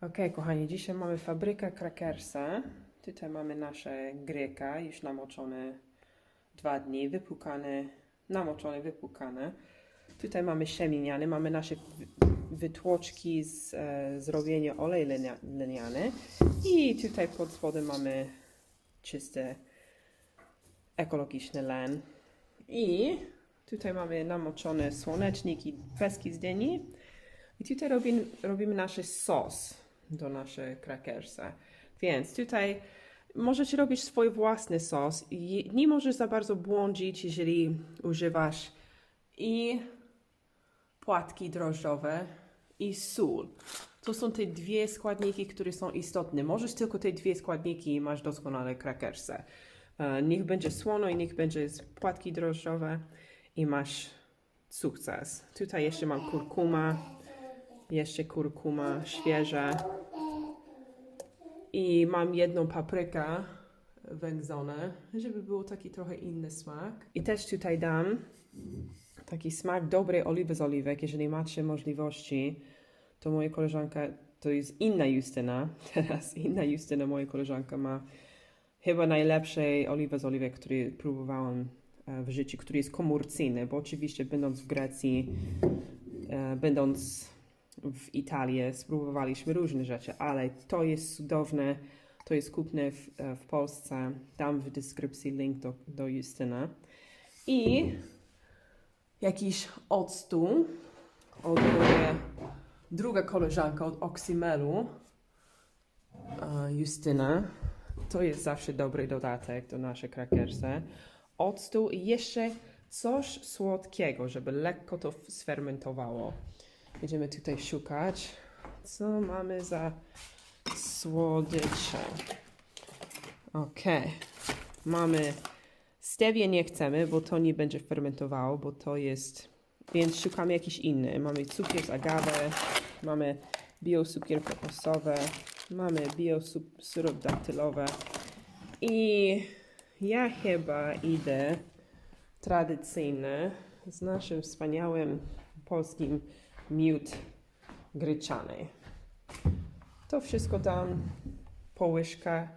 Ok, kochani, dzisiaj mamy fabrykę krakersa. Tutaj mamy nasze gryka, już namoczone dwa dni, wypłukane, namoczone, wypłukane. Tutaj mamy siemieniany, mamy nasze wy- wytłoczki z e, zrobienia olej liniany i tutaj pod spodem mamy czyste ekologiczny len. I tutaj mamy namoczone słonecznik i peski z dyni. I tutaj robimy, robimy nasz sos do naszego krakersa. Więc tutaj możecie robić swój własny sos i nie możesz za bardzo błądzić, jeżeli używasz i płatki drożdżowe i sól. To są te dwie składniki, które są istotne. Możesz tylko te dwie składniki i masz doskonale krakersa. E, Niech będzie słono i niech będzie płatki drożdżowe i masz sukces. Tutaj jeszcze mam kurkuma, jeszcze kurkuma świeża i mam jedną paprykę wędzone, żeby był taki trochę inny smak. I też tutaj dam taki smak dobrej oliwy z oliwek, jeżeli macie możliwości, to moja koleżanka, to jest inna Justyna, teraz inna Justyna, moja koleżanka ma chyba najlepszej oliwy z oliwek, który próbowałam e, w życiu, który jest komórcyjny, bo oczywiście będąc w Grecji, e, będąc w Italii, spróbowaliśmy różne rzeczy, ale to jest cudowne, to jest kupne w, w Polsce, dam w deskrypcji link do, do Justyna. I jakiś octu od druga koleżanka od Oxymelu, e, Justyna. To jest zawsze dobry dodatek do naszej krakersy. Octu i jeszcze coś słodkiego, żeby lekko to sfermentowało. Będziemy tutaj szukać, co mamy za słodycze. Ok, mamy Stevie nie chcemy, bo to nie będzie fermentowało, bo to jest... Więc szukamy jakiś inny. Mamy cukier z agave, mamy biocukier kokosowy, mamy biosyrop daktylowy i ja chyba idę tradycyjny z naszym wspaniałym polskim miód gryczany. To wszystko dam po łyżkę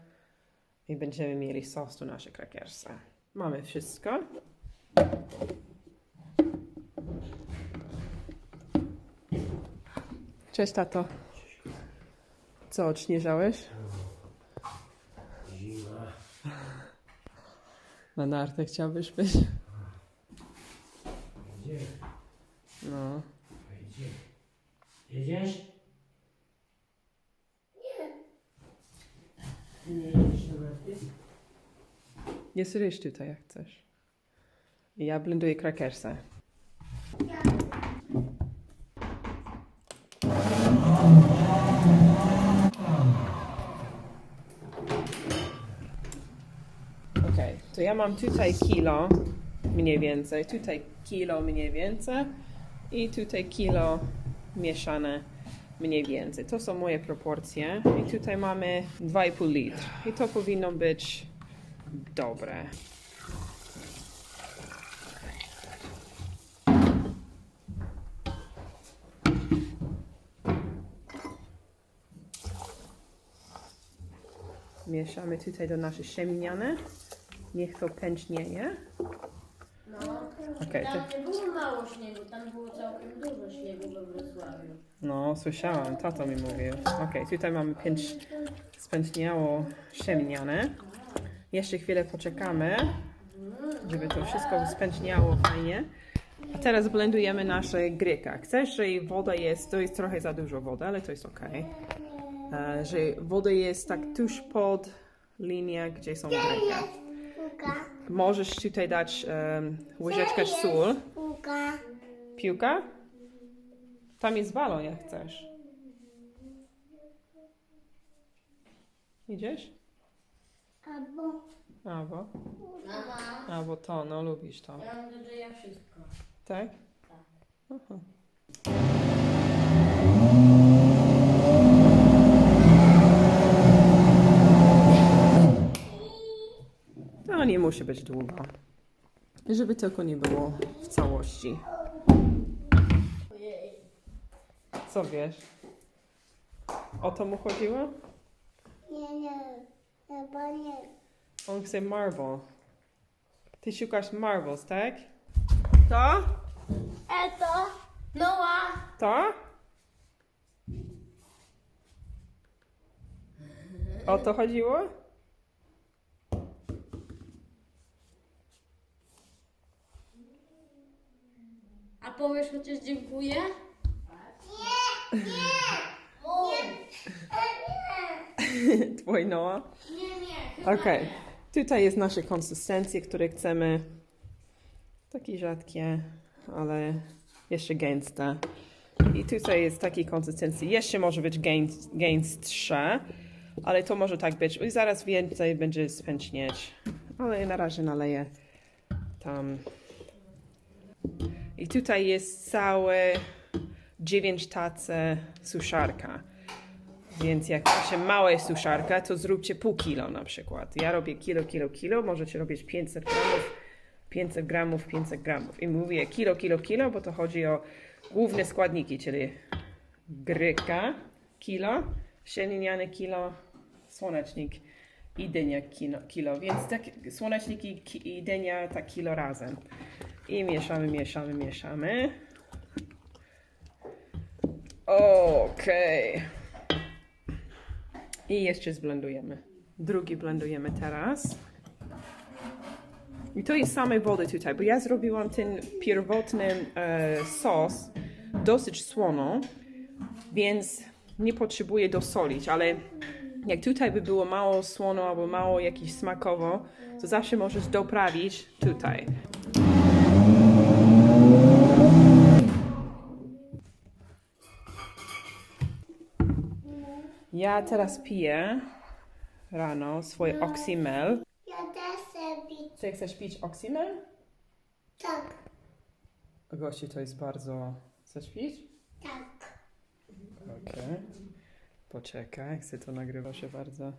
i będziemy mieli sos do naszej krakersa. Mamy wszystko. Cześć tato. Co, odśnieżałeś? Zima. Na nartę chciałbyś być? Gdzie? No. Jedziesz? Nie. Nie jedziesz na narty? Jest ryż tutaj, jak chcesz. Ja blenduję krakersa. Okej, to ja mam tutaj kilo mniej więcej, tutaj kilo mniej więcej i tutaj kilo mieszane mniej więcej. To są moje proporcje i tutaj mamy 2,5 litr i to powinno być dobre. Mieszamy tutaj do naszej siemieniany. Niech to pęcznieje. Okej, tam to- nie było mało śniegu, tam było całkiem dużo śniegu we Wrocławiu. No, słyszałam, tato mi mówił. Okej, tutaj mamy pięć spęczniało siemieniane. Jeszcze chwilę poczekamy, żeby to wszystko spęczniało fajnie. A teraz blendujemy nasze gryka. Chcesz, że woda jest, to jest trochę za dużo wody, ale to jest ok. E, że woda jest tak tuż pod linię, gdzie są gryka. Możesz tutaj dać um, łyżeczkę sól. Puka. Piłka? Tam jest balon, jak chcesz. Idziesz? Albo Albo, Mama, albo to, no lubisz to. ja mam do wszystko. Tak? Tak. Aha. To nie musi być długo. Żeby tylko nie było w całości. Ojej. Co wiesz? O to mu chodziło? Nie, nie. Chyba nie. On chce marble. Ty szukasz marbles, tak? To? Eto, Noah, To? O to chodziło? A powiesz chociaż dziękuję? Twój Noah? Nie, nie, chyba Okej. nie. Tutaj jest nasze konsystencje, które chcemy. Takie rzadkie, ale jeszcze gęste. I tutaj jest takiej konsystencji. Jeszcze może być gęs- gęstsze, ale to może tak być. I zaraz więcej będzie spęcznieć. Ale na razie naleję tam. I tutaj jest całe 9 tacy suszarka. Więc jak macie małe suszarka, to zróbcie pół kilo na przykład. Ja robię kilo, kilo, kilo, możecie robić 500 gramów, 500 gramów, 500 gramów. I mówię kilo, kilo, kilo, bo to chodzi o główne składniki, czyli gryka kilo, sieniniany kilo, słonecznik i dynia kilo, kilo. więc tak słonecznik i, i dynia tak kilo razem. I mieszamy, mieszamy, mieszamy. Okej. I jeszcze zblendujemy. Drugi blendujemy teraz. I to jest samej wody tutaj, bo ja zrobiłam ten pierwotny e, sos dosyć słono, więc nie potrzebuję dosolić, ale jak tutaj by było mało słono albo mało jakiś smakowo, to zawsze możesz doprawić tutaj. Ja teraz piję rano swój Oxymel. Ja też chcę pić. Czy chcesz pić Oxymel? Tak, Gościu, to jest bardzo... Chcesz pić? tak. Okej. Poczekaj, chcę to nagrywać proszę bardzo.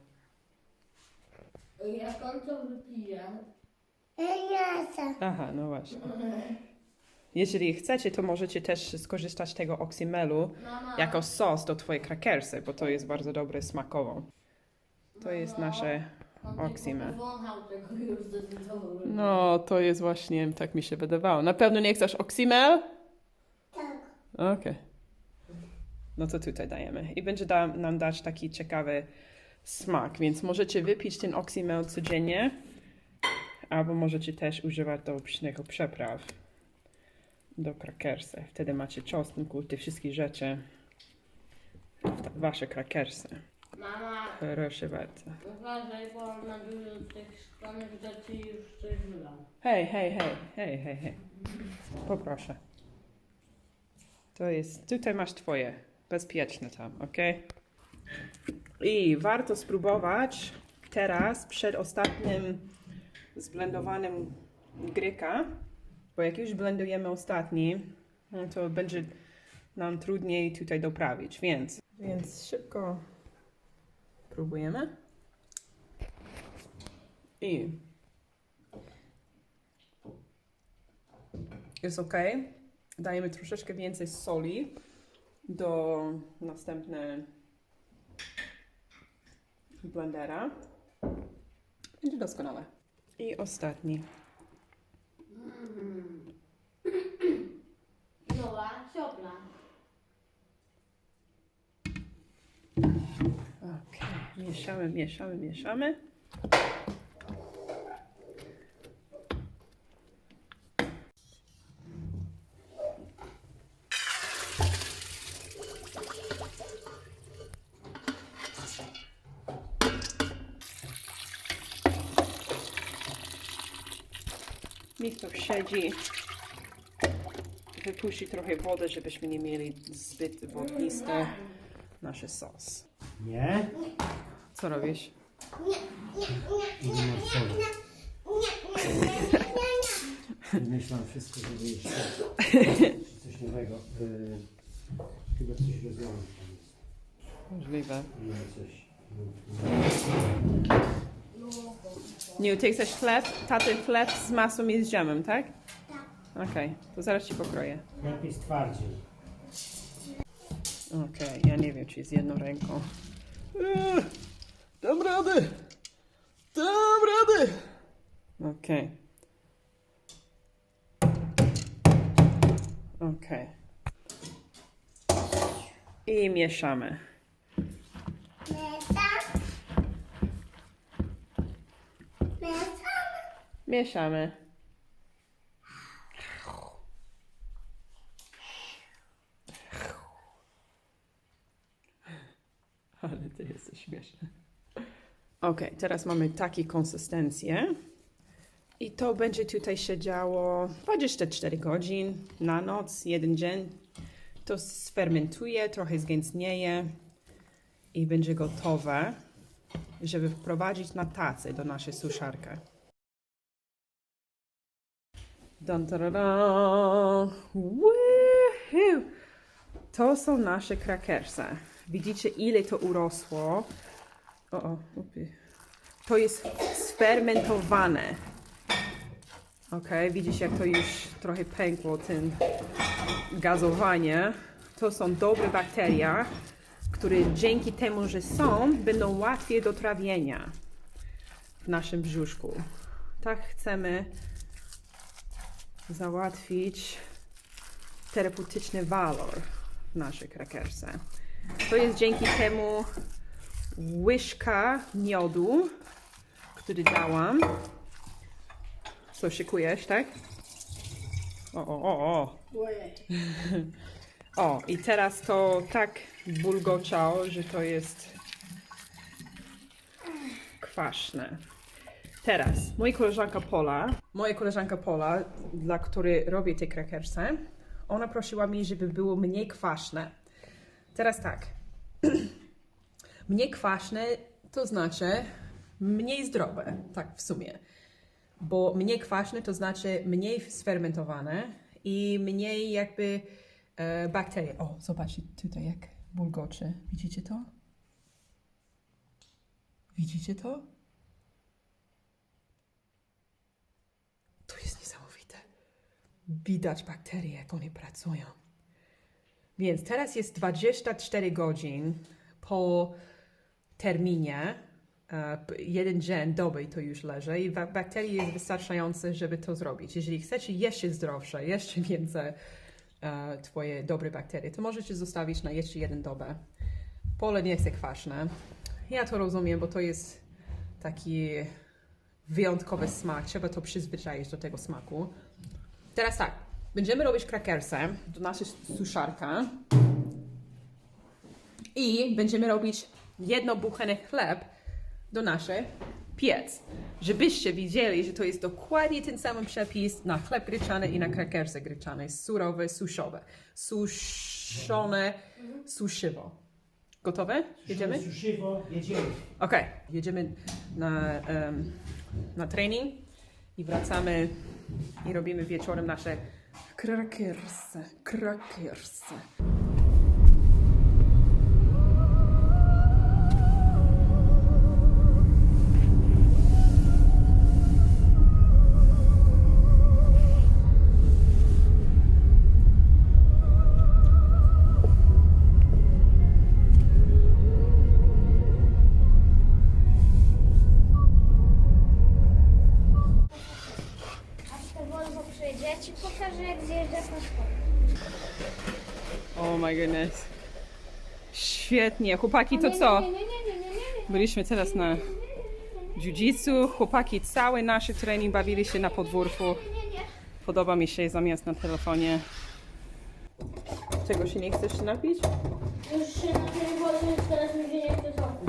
Jak on to wypije? Ja chcę. Aha, no właśnie. Jeżeli chcecie, to możecie też skorzystać z tego Mama, jako sos do twojej krakersy, bo to jest bardzo dobre smakowo. To jest nasze... tylko powąchał tego już zdecydował. No, to jest właśnie, tak mi się wydawało. Na pewno nie chcesz Oxymel? Tak. Okej. No to tutaj dajemy. I będzie da, nam dać taki ciekawy smak, więc możecie wypić ten Oxymel codziennie, albo możecie też używać do pysznego przepraw do krakersy. Wtedy macie czosnku, te wszystkie rzeczy w wasze krakersy. Mama, Proszę bardzo. uważaj, bo on na dużo tych szklanych rzeczy już coś wylał. Hej, hej, hej, hej, hej, hej. Poproszę. To jest, tutaj masz twoje, bezpieczne tam, ok? I warto spróbować teraz przed ostatnim zblendowanym gryka, bo jak już blendujemy ostatni, no to będzie nam trudniej tutaj doprawić, więc... Więc szybko próbujemy. I jest ok. Dajemy troszeczkę więcej soli do następne blendera. Będzie doskonale. I ostatni. Noa, siopla. Ok. Mieszamy, mieszamy, mieszamy. Niech to siedzi. Wypuści trochę wody, żebyśmy nie mieli zbyt wodniste nasze sos. Nie? Co robisz? I nie ma soli. Wymyślam wszystko, żeby jeszcze coś nowego. Y, chyba coś jest. Możliwe. Nie coś. Nie, ty chcesz chleb? Taty chleb z masą i z dżemem, tak? Tak. Okej, to zaraz ci pokroję. Lepiej stwardziej. Okej, ja nie wiem, czy z jedną ręką. Eee, dam radę! Dam radę! Okej. Okej. I mieszamy. Mieszam. Mieszamy. Ale ty jesteś śmieszny. Ok, teraz mamy takie konsystencje. I to będzie tutaj się działo 24 godzin na noc, jeden dzień. To sfermentuje, trochę zgęstnieje i będzie gotowe, żeby wprowadzić na tacę do naszej suszarki. Dun, da, da, da. To są nasze krakersy. Widzicie, ile to urosło? O, o, upi. To jest sfermentowane. Ok, widzicie, jak to już trochę pękło, ten gazowanie. To są dobre bakterie, które dzięki temu, że są, będą łatwiej do trawienia w naszym brzuszku. Tak chcemy załatwić terapeutyczny walor w naszej krakerce. To jest dzięki temu łyżka miodu, który dałam. Co szykujesz, tak? O, o, o, o. O, i teraz to tak bulgoczał, że to jest kwaśne. Teraz, moja koleżanka Pola, moja koleżanka Pola, dla której robię te krakersy, ona prosiła mnie, żeby było mniej kwaśne. Teraz tak, mniej kwaśne to znaczy mniej zdrowe, tak w sumie. Bo mniej kwaśne to znaczy mniej sfermentowane i mniej jakby e, bakterie. O, zobaczcie tutaj jak bulgocze. Widzicie to? Widzicie to? To jest niesamowite. Widać bakterie, jak one pracują. Więc teraz jest 24 godzin po terminie. e, Jeden dzień, doby to już leży i ba- bakterii jest wystarczające, żeby to zrobić. Jeżeli chcecie jeszcze zdrowsze, jeszcze więcej e, twoje dobre bakterie, to możecie zostawić na jeszcze jeden dobę. Pole nie chce kwaśne. Ja to rozumiem, bo to jest taki wyjątkowy smak. Trzeba to przyzwyczaić do tego smaku. Teraz tak, będziemy robić krakersy do naszej suszarka i będziemy robić jedno buchany chleb do naszej piec. Żebyście widzieli, że to jest dokładnie ten sam przepis na chleb gryczany i na krakersy gryczane. Surowe, suszowe. Suszone, suszywo. Gotowe? Jedziemy? Suszywo, jedziemy. Okej, jedziemy na, em, na trening i wracamy i robimy wieczorem nasze krakersy, krakersy. Ja ci pokażę jak zjeżdża po. Oh my goodness. Świetnie. Chłopaki, to co? Byliśmy teraz na jiu-jitsu. Chłopaki cały nasz trening bawili się na podwórku. Podoba mi się zamiast na telefonie. Czego się nie chcesz napić? Już się na tym wolnym, teraz mi się nie chce soku.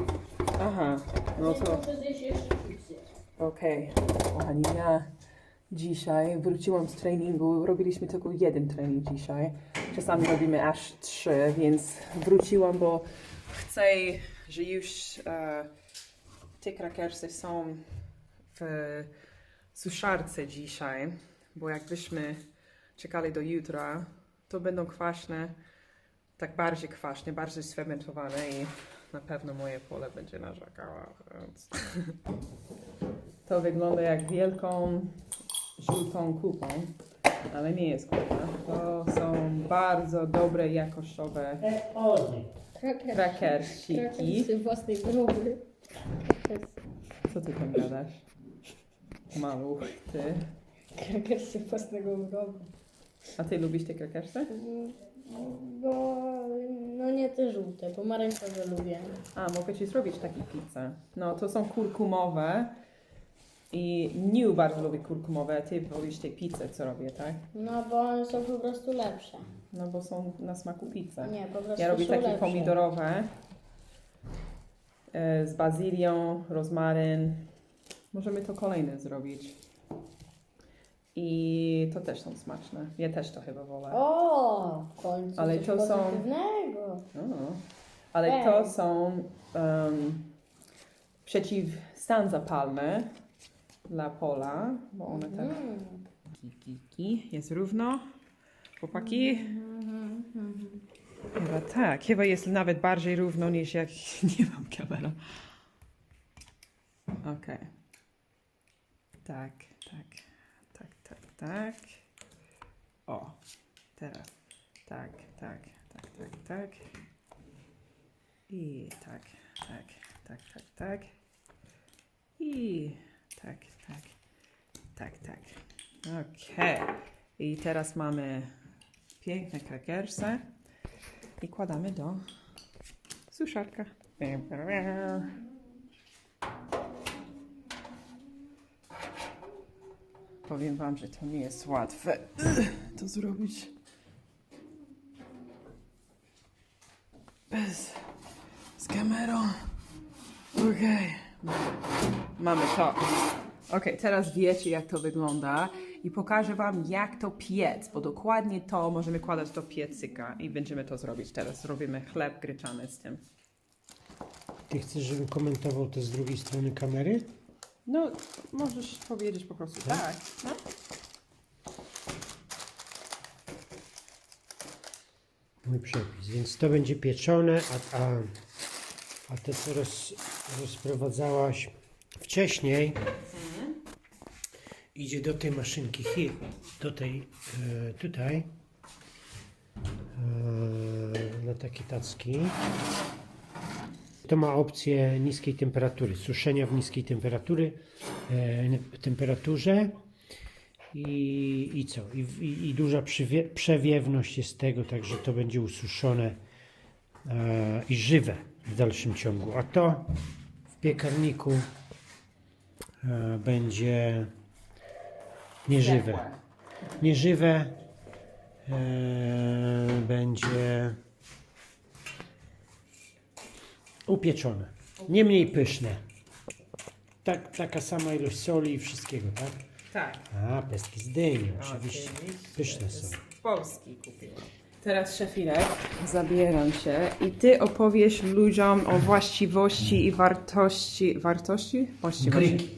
Aha, no to... Okej, kochani, ja dzisiaj wróciłam z treningu. Robiliśmy tylko jeden trening dzisiaj. Czasami robimy aż trzy, więc wróciłam, bo chcę, że już e, te krakersy są w suszarce dzisiaj, bo jakbyśmy czekali do jutra, to będą kwaśne, tak bardziej kwaśne, bardziej sfermentowane i na pewno moje pole będzie narzekało. Więc... To wygląda jak wielką, żółtą kupą. Ale nie jest kurka. To są bardzo dobre, jakościowe odnie. krakersiki. Krakersy własnej groby. Co ty tam gadasz? Maluch, ty. Krakersy własnego grobu. A ty lubisz te krakersy? Bo no nie te żółte, pomarańczowe lubię. A, mogę ci zrobić takie pizzę. No, to są kurkumowe. I New bardzo lubi kurkumowe, a ty wolisz te pizze, co robię, tak? No bo one są po prostu lepsze. No bo są na smaku pizza. Nie, po prostu Ja robię są takie lepsze. pomidorowe e, z bazylią, rozmaryn. Możemy to kolejne zrobić. I to też są smaczne. Ja też to chyba wolę. O, w końcu Ale coś to są- pozytywnego. O. Ale to są um, przeciwstan zapalne dla pola, bo one tak... Mm. Kiki, jest równo. Chłopaki? Chyba tak. Chyba jest nawet bardziej równo niż jak nie mam kamera. Okej. Tak, tak, tak, tak, tak. O, teraz. Tak, tak, tak, tak, tak. I tak, tak, tak, tak, tak. I tak, tak, tak, tak. Okej. I teraz mamy piękne krakersy i kładamy do suszarka. Powiem Wam, że to nie jest łatwe to zrobić bez z kamerą. Okej, mamy to. Okej, teraz wiecie jak to wygląda i pokażę Wam jak to piec, bo dokładnie to możemy kładać do piecyka i będziemy to zrobić teraz. Robimy chleb gryczany z tym. Ty chcesz, żebym komentował to z drugiej strony kamery? No, możesz powiedzieć po prostu tak. No. Mój przepis. Więc to będzie pieczone, a, a, a to, co roz, rozprowadzałaś wcześniej, idzie do tej maszynki HIT, do tej e, tutaj, e, na takie tacki. To ma opcję niskiej temperatury, suszenia w niskiej temperatury, e, temperaturze. I, i co? I, i, i duża przywie, przewiewność jest tego, także to będzie ususzone e, i żywe w dalszym ciągu. A to w piekarniku e, będzie nieżywe. Nieżywe e, będzie upieczone. Nie mniej pyszne. Tak, taka sama ilość soli i wszystkiego, tak? Tak. A, pestki z dyni, oczywiście. Pyszne są. Z Polski kupiłam. Teraz szefilek, zabieram się i ty opowiesz ludziom o właściwości i wartości, wartości? Właściwości. Gryki.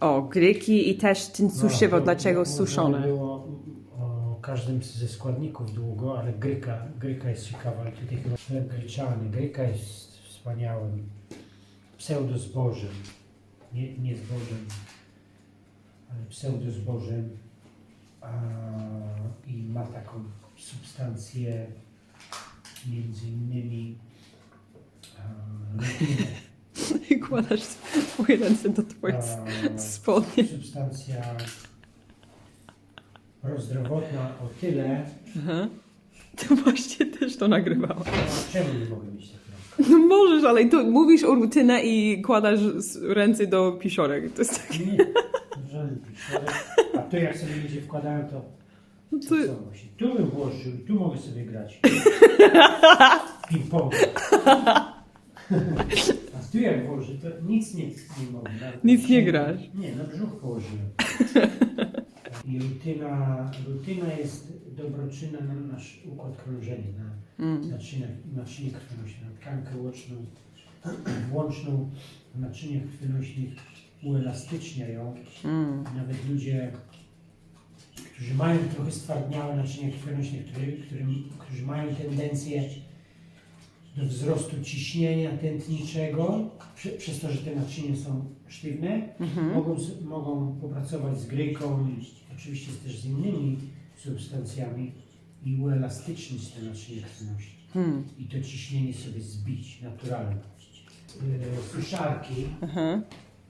O, gryki i też ten suszywo, No, dlaczego suszone. było o każdym ze składników długo, ale gryka, gryka jest ciekawa. Tutaj chyba gryczany. Gryka jest wspaniałym pseudozbożem. Nie, nie zbożem, ale pseudozbożem. A, I ma taką substancję między innymi a, lutynę. I kładasz swoje ręce do twoich spodni. substancja prozdrowotna o tyle, Aha. To właśnie też to nagrywałam. a czemu nie mogę mieć takiego? No możesz, ale to mówisz o rutynę i kładasz ręce do pisiorek. To jest tak... Nie, żaden piszczorek. A tu jak sobie ludzie wkładają, to, No to to... co właśnie? Tu bym włożył, tu mogę sobie grać. Ping-pong. A tu jak włożę, to nic nie, nie mogę. Nawet Nic nie się- grasz. Nie, na brzuch położyłem. I rutyna, rutyna jest dobroczynna na nasz układ krążenia, na Mm. naczynia, naczynie krwionośne, na tkankę łączną, łączną w naczyniach krwionośnych uelastycznia ją. Mm. Nawet ludzie, którzy mają trochę stwardniałe naczynia krwionośne, który, którym, którzy mają tendencję do wzrostu ciśnienia tętniczego, przy, przez to, że te naczynia są sztywne, Mhm. mogą, mogą popracować z gryką, oczywiście też z innymi substancjami i uelastycznić te naczynia krwionośne. Hmm. I to ciśnienie sobie zbić, naturalne. Yy, suszarki Aha,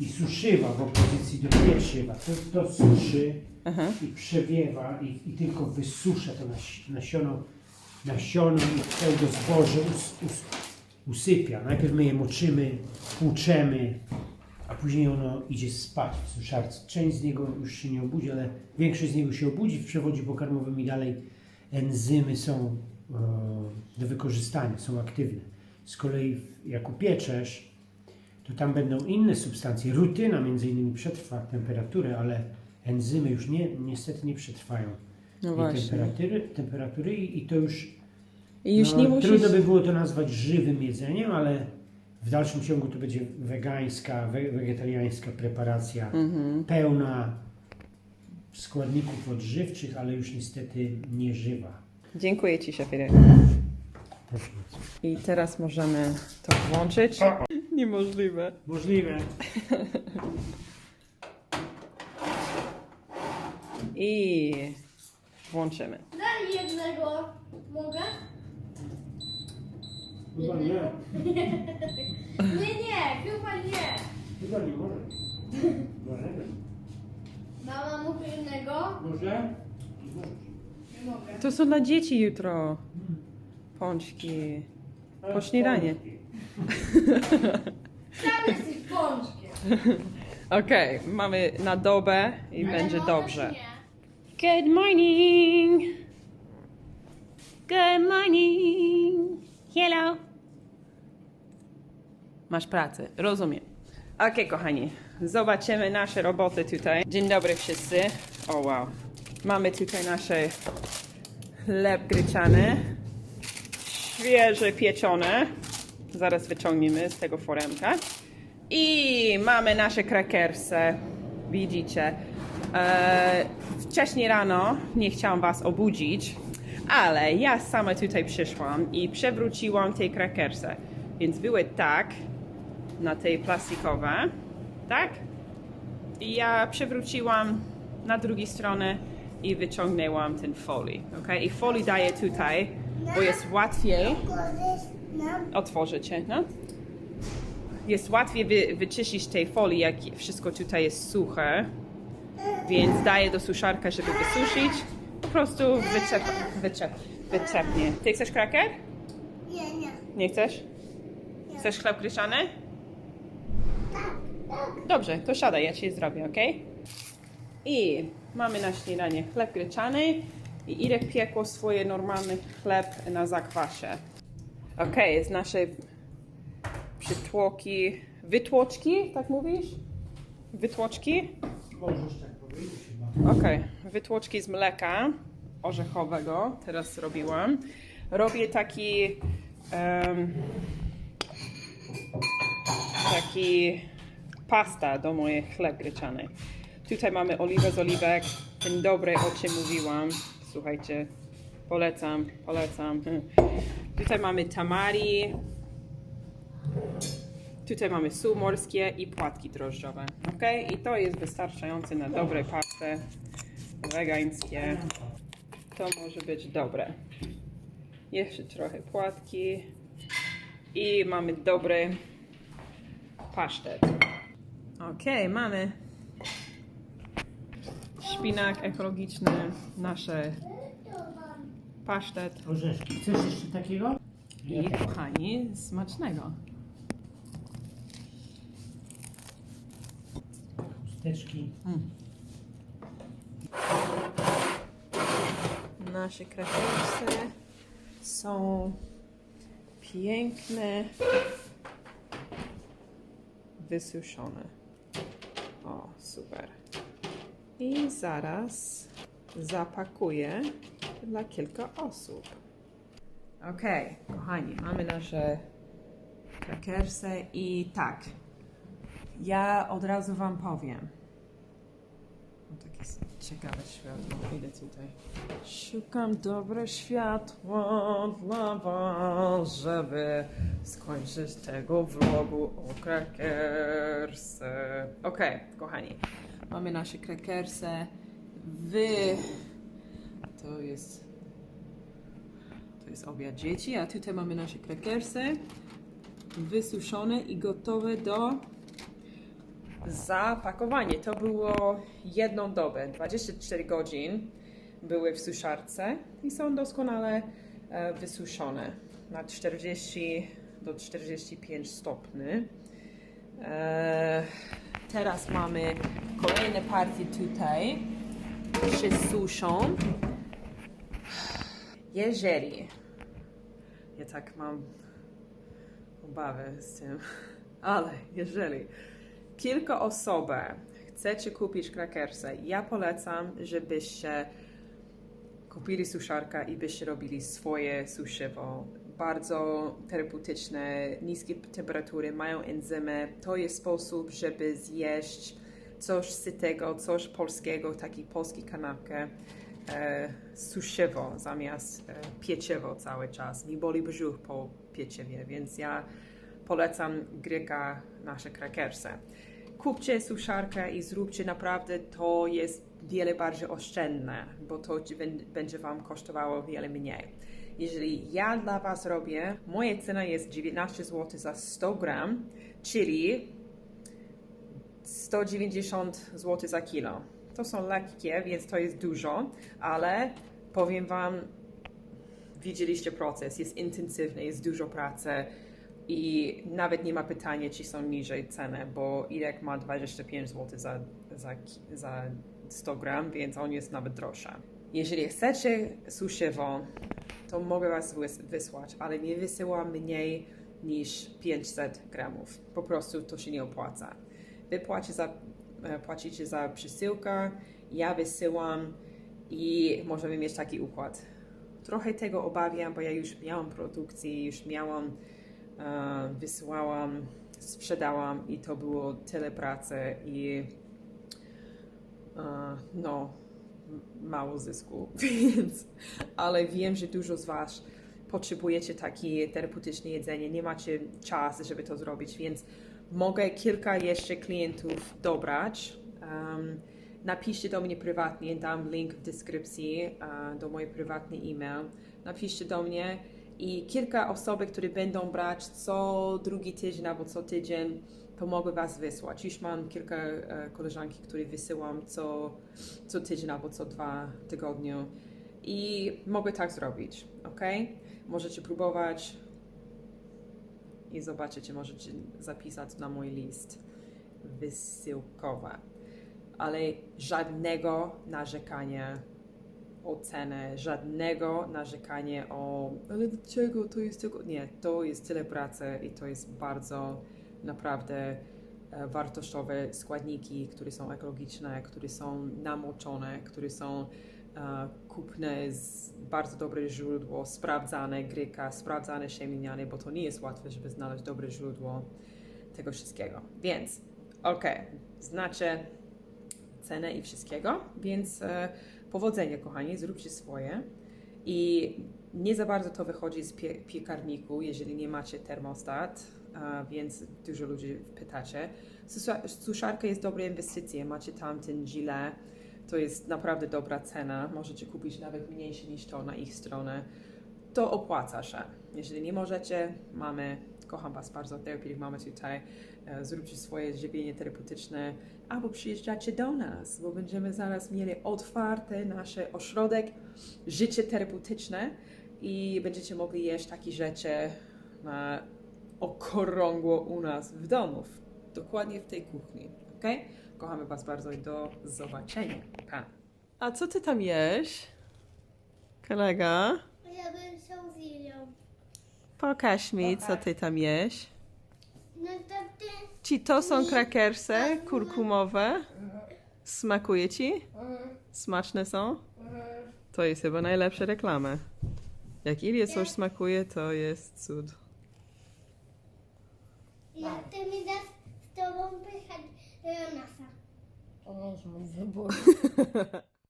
i suszywa w opozycji do pieczywa. To, to suszy aha. i przewiewa i, i tylko wysusza to nas, nasiono, nasiono i pseudo zboże us, us, usypia. Najpierw my je moczymy, płuczemy, a później ono idzie spać w suszarce. Część z niego już się nie obudzi, ale większość z niego się obudzi w przewodzie pokarmowym i dalej enzymy są e, do wykorzystania, są aktywne. Z kolei jak upieczesz, to tam będą inne substancje. Rutyna między innymi przetrwa temperaturę, ale enzymy już nie, niestety nie przetrwają No właśnie. temperatury, temperatury i, i to już, I już no, nie musisz... trudno by było to nazwać żywym jedzeniem, ale w dalszym ciągu to będzie wegańska, we, wegetariańska preparacja, Mhm. pełna składników odżywczych, ale już niestety nieżywa. Dziękuję Ci, bardzo. I teraz możemy to włączyć. Niemożliwe. Możliwe. I włączymy. Daj jednego. Mogę? Chyba nie. Nie, nie, chyba nie. Chyba nie może. Możemy. Mama mówi jednego. Może? Nie mogę. To są dla dzieci jutro. Pączki. Po śniadanie. Sam jesteś pączkiem. Okej, mamy na dobę i Ale będzie dobrze. Good morning. Good morning. Hello. Masz pracę, rozumiem. Okej, kochani, zobaczymy nasze roboty tutaj. Dzień dobry wszyscy. O wow. Mamy tutaj nasze chleb gryczany. Świeże pieczone. Zaraz wyciągniemy z tego foremka. I mamy nasze krakersy. Widzicie. E, wcześniej rano nie chciałam Was obudzić, ale ja sama tutaj przyszłam i przewróciłam te krakersy. Więc były tak, na tej plastikowe, tak? I ja przewróciłam na drugą stronę i wyciągnęłam ten folii, ok? I folii daję tutaj, bo jest łatwiej Korzystam. otworzycie, no? Jest łatwiej wy, wyczyścić tej folii, jak wszystko tutaj jest suche, więc daję do suszarka, żeby wysuszyć. Po prostu wyczep, wyczep, wyczepnie. Ty chcesz kraker? Nie, nie. Nie chcesz? Chcesz chleb gryczany? Dobrze, to siadaj, ja ci zrobię, ok? I mamy na śniadanie chleb gryczany i Irek piekło swoje normalny chleb na zakwasie. Ok, jest nasze przytłoki, wytłoczki, tak mówisz? Wytłoczki? Możesz tak powiedzieć chyba. Okej, wytłoczki z mleka orzechowego teraz robiłam. Robię taki em, taki pasta do mojej chleb gryczany. Tutaj mamy oliwę z oliwek, ten dobry, o czym mówiłam. Słuchajcie, polecam, polecam. Tutaj mamy tamari, Tutaj mamy sól morskie i płatki drożdżowe. Ok? I to jest wystarczające na dobre pasty wegańskie. To może być dobre. Jeszcze trochę płatki. I mamy dobry pasztet. Ok, mamy szpinak ekologiczny, nasze pasztet Orzeszki. Chcesz jeszcze takiego? i kochani, smacznego. Chusteczki. Nasze krakersy są piękne, wysuszone. O, super. I zaraz zapakuję dla kilka osób. Ok, kochani, mamy nasze krakersy i tak. Ja od razu Wam powiem. Mam takie ciekawe światło. Idę tutaj. Szukam dobre światło dla Was, żeby skończyć tego vlogu o krakersy. Okej, kochani. Mamy nasze krakersy. Wy To jest to jest obiad dzieci, a tutaj mamy nasze krakersy wysuszone i gotowe do zapakowania. To było jedną dobę, 24 godzin były w suszarce i są doskonale e, wysuszone na 40 do 45 stopni. E, teraz mamy kolejne partie tutaj się suszą. Jeżeli ja tak mam obawę z tym, ale jeżeli kilka osób chcecie kupić krakersy, ja polecam, żebyście kupili suszarkę i byście robili swoje suszywo. Bardzo terapeutyczne, niskie temperatury, mają enzymy. To jest sposób, żeby zjeść coś sytego, coś polskiego, taki polski kanapkę e, zamiast e, pieciewo cały czas. Mi boli brzuch po pieciewie, więc ja polecam gryka nasze krakersy. Kupcie suszarkę i zróbcie naprawdę, to jest wiele bardziej oszczędne, bo to będzie Wam kosztowało wiele mniej. Jeżeli ja dla Was robię, moja cena jest 19 zł za 100 gram, czyli 190 zł za kilo. To są lekkie, więc to jest dużo, ale powiem Wam, widzieliście proces, jest intensywny, jest dużo pracy i nawet nie ma pytania, czy są niżej ceny, bo Irek ma 25 zł za, za, za 100 gram, więc on jest nawet droższy. Jeżeli chcecie suszywo, to mogę Was wys- wysłać, ale nie wysyłam mniej niż 500 gramów. Po prostu to się nie opłaca. Wy za, płacicie za przesyłkę, ja wysyłam i możemy mieć taki układ. Trochę tego obawiam, bo ja już miałam produkcję, już miałam, e, wysyłałam, sprzedałam i to było tyle pracy i e, no, mało zysku, więc, ale wiem, że dużo z Was potrzebujecie takie terapeutyczne jedzenie, nie macie czasu, żeby to zrobić, więc mogę kilka jeszcze klientów dobrać. Um, napiszcie do mnie prywatnie, dam link w deskrypcji e, do mojej prywatnej e-mail. Napiszcie do mnie i kilka osób, które będą brać co drugi tydzień albo co tydzień, to mogę Was wysłać. Już mam kilka e, koleżanki, które wysyłam co, co tydzień albo co dwa tygodnie i mogę tak zrobić, ok? Możecie próbować i zobaczycie, możecie zapisać na mój list wysyłkowy. Ale żadnego narzekania o cenę, żadnego narzekania o ale dlaczego to jest tylko... Nie, to jest tyle pracy i to jest bardzo naprawdę e, wartościowe składniki, które są ekologiczne, które są namoczone, które są kupne z bardzo dobre źródło, sprawdzane gryka, sprawdzane siemieniane, bo to nie jest łatwe, żeby znaleźć dobre źródło tego wszystkiego. Więc, okej, znacie cenę i wszystkiego, więc e, powodzenia, kochani, zróbcie swoje. I nie za bardzo to wychodzi z pie piekarniku, jeżeli nie macie termostat, a więc dużo ludzi pytacie. Susza- Suszarka jest dobra inwestycja, macie tam ten gilet, to jest naprawdę dobra cena, możecie kupić nawet mniejsze niż to na ich stronę. To opłaca się. Jeżeli nie możecie, mamy, kocham Was bardzo, Therapeutic mamy tutaj, e, zróbcie swoje żywienie terapeutyczne, albo przyjeżdżacie do nas, bo będziemy zaraz mieli otwarte nasze ośrodek życie terapeutyczne i będziecie mogli jeść takie rzeczy na okrągło u nas w domu, dokładnie w tej kuchni, ok? Kochamy Was bardzo i do zobaczenia. Pa. A co Ty tam jesz? Kolega, Ja bym się zjadł. pokaż mi, co Ty tam jesz. No to ty... Czy to są krakersy kurkumowe? Smakuje Ci? Smaczne są? To jest chyba najlepsza reklama. Jak Ilie coś smakuje, to jest cud. Jak ty mi dasz z tobą pychać do nasa. To nie jest mój wybór.